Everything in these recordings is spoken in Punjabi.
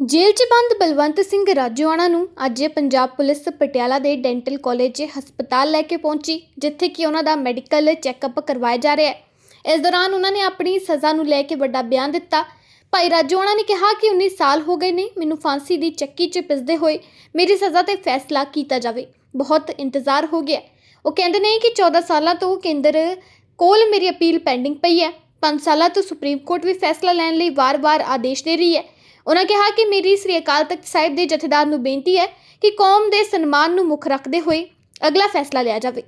ਜੇਲ੍ਹ 'ਚ ਬੰਦ ਬਲਵੰਤ ਸਿੰਘ ਰਾਜੋਆਣਾ ਨੂੰ ਅੱਜ ਪੰਜਾਬ ਪੁਲਿਸ ਪਟਿਆਲਾ ਦੇ ਡੈਂਟਲ ਕਾਲਜ 'ਚ ਹਸਪਤਾਲ ਲੈ ਕੇ ਪਹੁੰਚੀ, ਜਿੱਥੇ ਕਿ ਉਹਨਾਂ ਦਾ ਮੈਡੀਕਲ ਚੈੱਕਅਪ ਕਰਵਾਇਆ ਜਾ ਰਿਹਾ ਹੈ। ਇਸ ਦੌਰਾਨ ਉਹਨਾਂ ਨੇ ਆਪਣੀ ਸਜ਼ਾ ਨੂੰ ਲੈ ਕੇ ਵੱਡਾ ਬਿਆਨ ਦਿੱਤਾ। ਭਾਈ ਰਾਜੋਆਣਾ ਨੇ ਕਿਹਾ ਕਿ 19 ਸਾਲ ਹੋ ਗਏ ਨੇ, ਮੈਨੂੰ ਫਾਂਸੀ ਦੀ ਚੱਕੀ 'ਚ ਪਿਸਦੇ ਹੋਏ ਮੇਰੀ ਸਜ਼ਾ ਤੇ ਫੈਸਲਾ ਕੀਤਾ ਜਾਵੇ। ਬਹੁਤ ਇੰਤਜ਼ਾਰ ਹੋ ਗਿਆ। ਉਹ ਕਹਿੰਦੇ ਨੇ ਕਿ 14 ਸਾਲਾਂ ਤੋਂ ਕੇਂਦਰ ਕੋਲ ਮੇਰੀ ਅਪੀਲ ਪੈਂਡਿੰਗ ਪਈ ਹੈ। 5 ਸਾਲਾਂ ਤੋਂ ਸੁਪਰੀਮ ਕੋਰਟ ਵੀ ਫੈਸਲਾ ਲੈਣ ਲਈ ਵਾਰ-ਵਾਰ ਆਦੇਸ਼ ਦੇ ਰਹੀ ਹੈ। ਉਹਨਾਂ ਕਿਹਾ ਕਿ ਮੇਰੀ ਸ੍ਰੀ ਅਕਾਲ ਤਖਤ ਸਾਹਿਬ ਦੇ ਜਥੇਦਾਰ ਨੂੰ ਬੇਨਤੀ ਹੈ ਕਿ ਕੌਮ ਦੇ ਸਨਮਾਨ ਨੂੰ ਮੁੱਖ ਰੱਖਦੇ ਹੋਏ ਅਗਲਾ ਫੈਸਲਾ ਲਿਆ ਜਾਵੇ।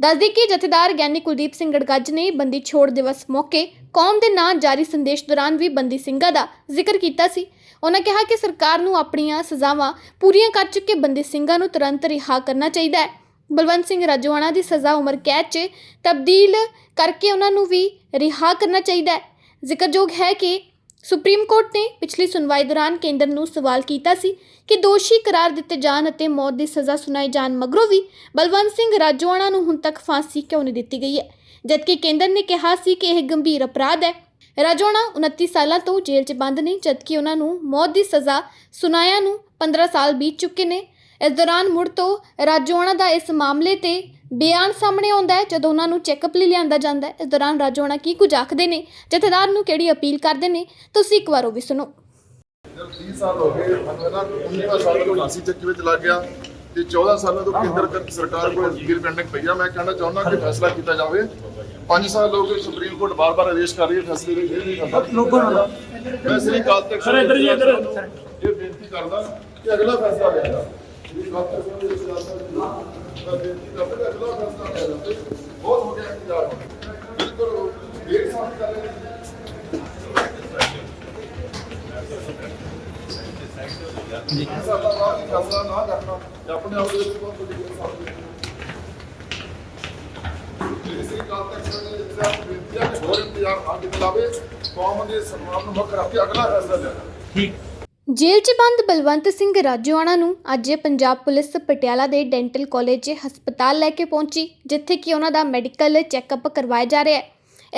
ਦੱਸਦੇ ਕਿ ਜਥੇਦਾਰ ਗਿਆਨੀ ਕੁਲਦੀਪ ਸਿੰਘ ਗੜਗੱਜ ਨੇ ਬੰਦੀ ਛੋੜ ਦਿਵਸ ਮੌਕੇ ਕੌਮ ਦੇ ਨਾਂ ਜਾਰੀ ਸੰਦੇਸ਼ ਦੌਰਾਨ ਵੀ ਬੰਦੀ ਸਿੰਘਾਂ ਦਾ ਜ਼ਿਕਰ ਕੀਤਾ ਸੀ। ਉਹਨਾਂ ਕਿਹਾ ਕਿ ਸਰਕਾਰ ਨੂੰ ਆਪਣੀਆਂ ਸਜ਼ਾਵਾਂ ਪੂਰੀਆਂ ਕਰ ਚੁੱਕੇ ਬੰਦੀ ਸਿੰਘਾਂ ਨੂੰ ਤੁਰੰਤ ਰਿਹਾ ਕਰਨਾ ਚਾਹੀਦਾ ਹੈ। ਬਲਵੰਤ ਸਿੰਘ ਰਾਜੋਆਣਾ ਦੀ ਸਜ਼ਾ ਉਮਰ ਕੈਦ 'ਚ ਤਬਦੀਲ ਕਰਕੇ ਉਹਨਾਂ ਨੂੰ ਵੀ ਰਿਹਾ ਕਰਨਾ ਚਾਹੀਦਾ ਹੈ। ਜ਼ਿਕਰਯੋਗ ਹੈ ਕਿ ਸੁਪਰੀਮ ਕੋਰਟ ਨੇ ਪਿਛਲੀ ਸੁਣਵਾਈ ਦੌਰਾਨ ਕੇਂਦਰ ਨੂੰ ਸਵਾਲ ਕੀਤਾ ਸੀ ਕਿ ਦੋਸ਼ੀ ਕਰਾਰ ਦਿੱਤੇ ਜਾਣ ਅਤੇ ਮੌਤ ਦੀ ਸਜ਼ਾ ਸੁਣਾਈ ਜਾਣ ਮਗਰੋਂ ਵੀ ਬਲਵੰਤ ਸਿੰਘ ਰਾਜੋਆਣਾ ਨੂੰ ਹੁਣ ਤੱਕ ਫਾਂਸੀ ਕਿਉਂ ਨਹੀਂ ਦਿੱਤੀ ਗਈ ਹੈ? ਜਦਕਿ ਕੇਂਦਰ ਨੇ ਕਿਹਾ ਸੀ ਕਿ ਇਹ ਗੰਭੀਰ ਅਪਰਾਧ ਹੈ। ਰਾਜੋਆਣਾ 29 ਸਾਲਾਂ ਤੋਂ ਜੇਲ੍ਹ 'ਚ ਬੰਦ ਨੇ, ਜਦਕਿ ਉਹਨਾਂ ਨੂੰ ਮੌਤ ਦੀ ਸਜ਼ਾ ਸੁਣਾਇਆ ਨੂੰ 15 ਸਾਲ ਬੀਤ ਚੁੱਕੇ ਨੇ। ਇਸ ਦੌਰਾਨ ਮੁੜ ਤੋਂ ਰਾਜੋਆਣਾ ਦਾ ਇਸ ਮਾਮਲੇ ਤੇ ਬਿਆਨ ਸਾਹਮਣੇ ਆਉਂਦਾ ਹੈ ਜਦੋਂ ਉਹਨਾਂ ਨੂੰ ਚੈੱਕਅਪ ਲਈ ਲਿਆਂਦਾ ਜਾਂਦਾ ਹੈ ਇਸ ਦੌਰਾਨ ਰਾਜੋਆਣਾ ਕੀ ਕੁਝ ਆਖਦੇ ਨੇ ਜਥੇਦਾਰ ਨੂੰ ਕਿਹੜੀ ਅਪੀਲ ਕਰਦੇ ਨੇ ਤੁਸੀਂ ਇੱਕ ਵਾਰ ਉਹ ਵੀ ਸੁਣੋ। ਜਦ 30 ਸਾਲ ਹੋ ਗਏ ਮੈਨੂੰ ਨਾ 19ਵਾਂ ਸਾਲ ਤੋਂ ਫਾਂਸੀ ਚੱਕੀ ਵਿੱਚ ਲੱਗ ਗਿਆ ਤੇ 14 ਸਾਲਾਂ ਤੋਂ ਕੇਂਦਰ ਕ- ਸਰਕਾਰ ਕੋਲ ਅਪੀਲ ਪੈਂਡਿੰਗ ਪਈ ਆ। ਮੈਂ ਕਹਿਣਾ ਚਾਹੁੰਦਾ ਕਿ ਫੈਸਲਾ ਕੀਤਾ ਜਾਵੇ। 5 ਸਾਲ ਹੋ ਗਏ ਸੁਪਰੀਮ ਕੋਰਟ ਬਾਰ-ਬਾਰ ਆਦੇਸ਼ ਕਰ ਰਹੀ ਹੈ ਫੈਸਲੇ ਦੇ ਨਹੀਂ ਕਰਦਾ। ਲੋਕਾਂ ਨਾਲ ਮੈਂ ਸ੍ਰੀ ਅਕਾਲ ਤਖਤ ਸਰ, ਇੱਧਰ ਜੀ, ਇੱਧਰ। ਇਹ ਬੇਨਤੀ ਕਰਦਾ ਕਿ ਅਗਲਾ ਫੈਸਲਾ ਲਿਆ ਜਾਵੇ। ਸ੍ਰੀ ਅਕਾਲ ਤਖਤ ਬਹੁਤ ਹੋ ਗਿਆ ਇੰਤਜ਼ਾਰ ਬਿਲਕੁਲ ਡੇਢ ਸਾਲ ਕਰ ਰਹੇ ਜੀ ਸਾਡਾ ਬਾਅਦ ਹੀ ਫੈਸਲਾ ਨਾ ਕਰਨਾ ਤੇ ਆਪਣੇ ਆਪ ਦੇ ਵਿੱਚ ਬਹੁਤ ਵੱਡੀ ਗੱਲ ਸਾਹਮਣੇ ਜਿਹੜੀ ਸ੍ਰੀ ਅਕਾਲ ਤਖਤ ਸਾਹਿਬ ਬੇਨਤੀ ਹੋਰ ਇੰਤਜ਼ਾਰ ਨਾ ਕੀਤਾ ਜਾਵੇ ਕੌਮ ਦੇ ਸਨਮਾਨ ਨੂੰ ਮੁੱਖ ਰੱਖ ਕੇ ਅਗਲਾ ਫੈਸਲਾ ਲਿਆ ਜਾਵੇ ਠੀਕ ਜੇਲ੍ਹ 'ਚ ਬੰਦ ਬਲਵੰਤ ਸਿੰਘ ਰਾਜੋਆਣਾ ਨੂੰ ਅੱਜ ਪੰਜਾਬ ਪੁਲਿਸ ਪਟਿਆਲਾ ਦੇ ਡੈਂਟਲ ਕਾਲਜ 'ਚ ਹਸਪਤਾਲ ਲੈ ਕੇ ਪਹੁੰਚੀ, ਜਿੱਥੇ ਕਿ ਉਹਨਾਂ ਦਾ ਮੈਡੀਕਲ ਚੈੱਕਅਪ ਕਰਵਾਇਆ ਜਾ ਰਿਹਾ ਹੈ।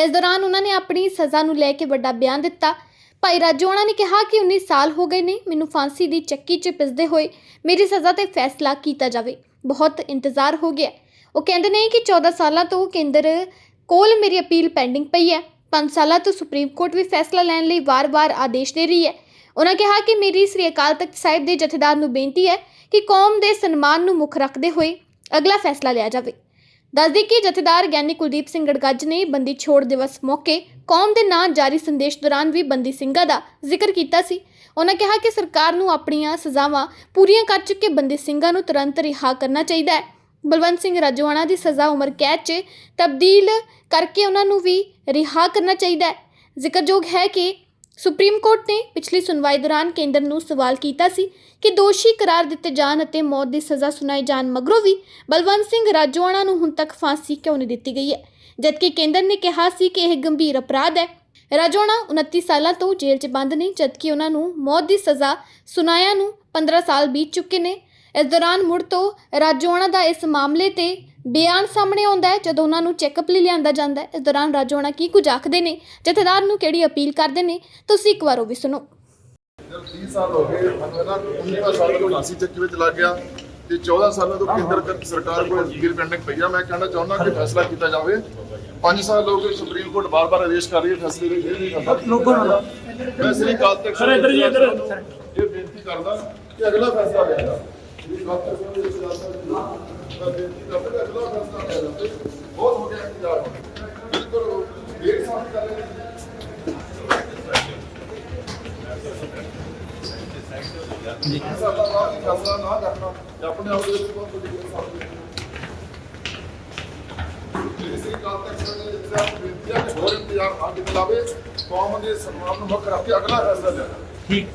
ਇਸ ਦੌਰਾਨ ਉਹਨਾਂ ਨੇ ਆਪਣੀ ਸਜ਼ਾ ਨੂੰ ਲੈ ਕੇ ਵੱਡਾ ਬਿਆਨ ਦਿੱਤਾ। ਭਾਈ ਰਾਜੋਆਣਾ ਨੇ ਕਿਹਾ ਕਿ 19 ਸਾਲ ਹੋ ਗਏ ਨੇ, ਮੈਨੂੰ ਫਾਂਸੀ ਦੀ ਚੱਕੀ 'ਚ ਪਿਸਦੇ ਹੋਏ ਮੇਰੀ ਸਜ਼ਾ ਤੇ ਫੈਸਲਾ ਕੀਤਾ ਜਾਵੇ। ਬਹੁਤ ਇੰਤਜ਼ਾਰ ਹੋ ਗਿਆ। ਉਹ ਕਹਿੰਦੇ ਨੇ ਕਿ 14 ਸਾਲਾਂ ਤੋਂ ਕੇਂਦਰ ਕੋਲ ਮੇਰੀ ਅਪੀਲ ਪੈਂਡਿੰਗ ਪਈ ਹੈ। 5 ਸਾਲਾਂ ਤੋਂ ਸੁਪਰੀਮ ਕੋਰਟ ਵੀ ਫੈਸਲਾ ਲੈਣ ਲਈ ਵਾਰ-ਵਾਰ ਆਦੇਸ਼ ਦੇ ਰਹੀ ਹੈ। ਉਹਨਾਂ ਕਿਹਾ ਕਿ ਮੇਰੀ ਸ੍ਰੀ ਅਕਾਲ ਤਖਤ ਸਾਹਿਬ ਦੇ ਜਥੇਦਾਰ ਨੂੰ ਬੇਨਤੀ ਹੈ ਕਿ ਕੌਮ ਦੇ ਸਨਮਾਨ ਨੂੰ ਮੁੱਖ ਰੱਖਦੇ ਹੋਏ ਅਗਲਾ ਫੈਸਲਾ ਲਿਆ ਜਾਵੇ। ਦੱਸਦੇ ਕਿ ਜਥੇਦਾਰ ਗਿਆਨੀ ਕੁਲਦੀਪ ਸਿੰਘ ਗੜਗੱਜ ਨੇ ਬੰਦੀ ਛੋੜ ਦਿਵਸ ਮੌਕੇ ਕੌਮ ਦੇ ਨਾਂ ਜਾਰੀ ਸੰਦੇਸ਼ ਦੌਰਾਨ ਵੀ ਬੰਦੀ ਸਿੰਘਾਂ ਦਾ ਜ਼ਿਕਰ ਕੀਤਾ ਸੀ। ਉਹਨਾਂ ਕਿਹਾ ਕਿ ਸਰਕਾਰ ਨੂੰ ਆਪਣੀਆਂ ਸਜ਼ਾਵਾਂ ਪੂਰੀਆਂ ਕਰ ਚੁੱਕੇ ਬੰਦੀ ਸਿੰਘਾਂ ਨੂੰ ਤੁਰੰਤ ਰਿਹਾ ਕਰਨਾ ਚਾਹੀਦਾ ਹੈ। ਬਲਵੰਤ ਸਿੰਘ ਰਾਜੋਆਣਾ ਦੀ ਸਜ਼ਾ ਉਮਰ ਕੈਦ 'ਚ ਤਬਦੀਲ ਕਰਕੇ ਉਹਨਾਂ ਨੂੰ ਵੀ ਰਿਹਾ ਕਰਨਾ ਚਾਹੀਦਾ ਹੈ। ਜ਼ਿਕਰਯੋਗ ਹੈ ਕਿ ਸੁਪਰੀਮ ਕੋਰਟ ਨੇ ਪਿਛਲੀ ਸੁਣਵਾਈ ਦੌਰਾਨ ਕੇਂਦਰ ਨੂੰ ਸਵਾਲ ਕੀਤਾ ਸੀ ਕਿ ਦੋਸ਼ੀ ਕਰਾਰ ਦਿੱਤੇ ਜਾਣ ਅਤੇ ਮੌਤ ਦੀ ਸਜ਼ਾ ਸੁਣਾਏ ਜਾਣ ਮਗਰੋਂ ਵੀ ਬਲਵੰਤ ਸਿੰਘ ਰਾਜੋਆਣਾ ਨੂੰ ਹੁਣ ਤੱਕ ਫਾਂਸੀ ਕਿਉਂ ਨਹੀਂ ਦਿੱਤੀ ਗਈ ਹੈ? ਜਦਕਿ ਕੇਂਦਰ ਨੇ ਕਿਹਾ ਸੀ ਕਿ ਇਹ ਗੰਭੀਰ ਅਪਰਾਧ ਹੈ। ਰਾਜੋਆਣਾ 29 ਸਾਲਾਂ ਤੋਂ ਜੇਲ੍ਹ 'ਚ ਬੰਦ ਨੇ, ਜਦਕਿ ਉਹਨਾਂ ਨੂੰ ਮੌਤ ਦੀ ਸਜ਼ਾ ਸੁਣਾਇਆ ਨੂੰ 15 ਸਾਲ ਬੀਤ ਚੁੱਕੇ ਨੇ। ਇਸ ਦੌਰਾਨ ਮੁੜ ਤੋਂ ਰਾਜੋਆਣਾ ਦਾ ਇਸ ਮਾਮਲੇ ਤੇ ਬਿਆਨ ਸਾਹਮਣੇ ਆਉਂਦਾ ਹੈ ਜਦੋਂ ਉਹਨਾਂ ਨੂੰ ਚੈੱਕਅਪ ਲਈ ਲਿਆਂਦਾ ਜਾਂਦਾ ਹੈ ਇਸ ਦੌਰਾਨ ਰਾਜੋਆਣਾ ਕੀ ਕੁਝ ਆਖਦੇ ਨੇ ਜਥੇਦਾਰ ਨੂੰ ਕਿਹੜੀ ਅਪੀਲ ਕਰਦੇ ਨੇ ਤੁਸੀਂ ਇੱਕ ਵਾਰ ਉਹ ਵੀ ਸੁਣੋ। ਜਦ 30 ਸਾਲ ਹੋ ਗਏ ਮੈਨੂੰ ਨਾ 19ਵਾਂ ਸਾਲ ਤੋਂ ਫਾਂਸੀ ਚੱਕੀ ਵਿੱਚ ਲੱਗ ਗਿਆ ਤੇ 14 ਸਾਲਾਂ ਤੋਂ ਕੇਂਦਰ ਕ- ਸਰਕਾਰ ਕੋਲ ਅਪੀਲ ਪੈਂਡਿੰਗ ਪਈ ਆ। ਮੈਂ ਕਹਿਣਾ ਚਾਹੁੰਦਾ ਕਿ ਫੈਸਲਾ ਕੀਤਾ ਜਾਵੇ। 5 ਸਾਲ ਹੋ ਗਏ ਸੁਪਰੀਮ ਕੋਰਟ ਬਾਰ-ਬਾਰ ਆਦੇਸ਼ ਕਰ ਰਹੀ ਹੈ ਫੈਸਲੇ ਦੇ ਨਹੀਂ ਕਰਦਾ। ਲੋਕਾਂ ਨਾਲ ਮੈਂ ਸ੍ਰੀ ਜੀ, ਇੱਧਰ। ਇਹ ਬੇਨਤੀ ਕਰਦਾ ਕਿ ਅਗਲਾ ਫੈਸਲਾ ਲਿਆ ਜਾਵੇ। ਸ੍ਰੀ ਅਕਾਲ ਤਖਤ ਸਾਹਿਬ ਦੇ ਸਿਆਸਤ ਮੈਂ ਬੇਨਤੀ ਕਰਦਾ ਕਿ ਅਗਲਾ ਫੈਸਲਾ ਲਿਆ ਜਾਵੇ ਬਹੁਤ ਹੋ ਗਿਆ ਇੰਤਜ਼ਾਰ ਬਿਲਕੁਲ ਡੇਢ ਸਾਲ ਕਰ ਰਹੇ ਜੀ। ਸਾਡਾ ਬਾਅਦ ਹੀ ਨਾ ਕਰਨਾ ਆਪਣੇ ਆਪ ਦੇ ਵਿੱਚ ਬਹੁਤ ਵੱਡੀ ਗੱਲ ਸਾਹਮਣੇ ਜਿਹੜੀ ਸ੍ਰੀ ਅਕਾਲ ਤਖਤ ਜਿਹੜਾ ਬੇਨਤੀ ਹੋਰ ਇੰਤਜ਼ਾਰ ਨਾ ਕੀਤਾ ਜਾਵੇ ਕੌਮ ਦੇ ਸਨਮਾਨ ਨੂੰ ਮੁੱਖ ਰੱਖ ਕੇ ਅਗਲਾ ਫੈਸਲਾ ਲਿਆ ਠੀਕ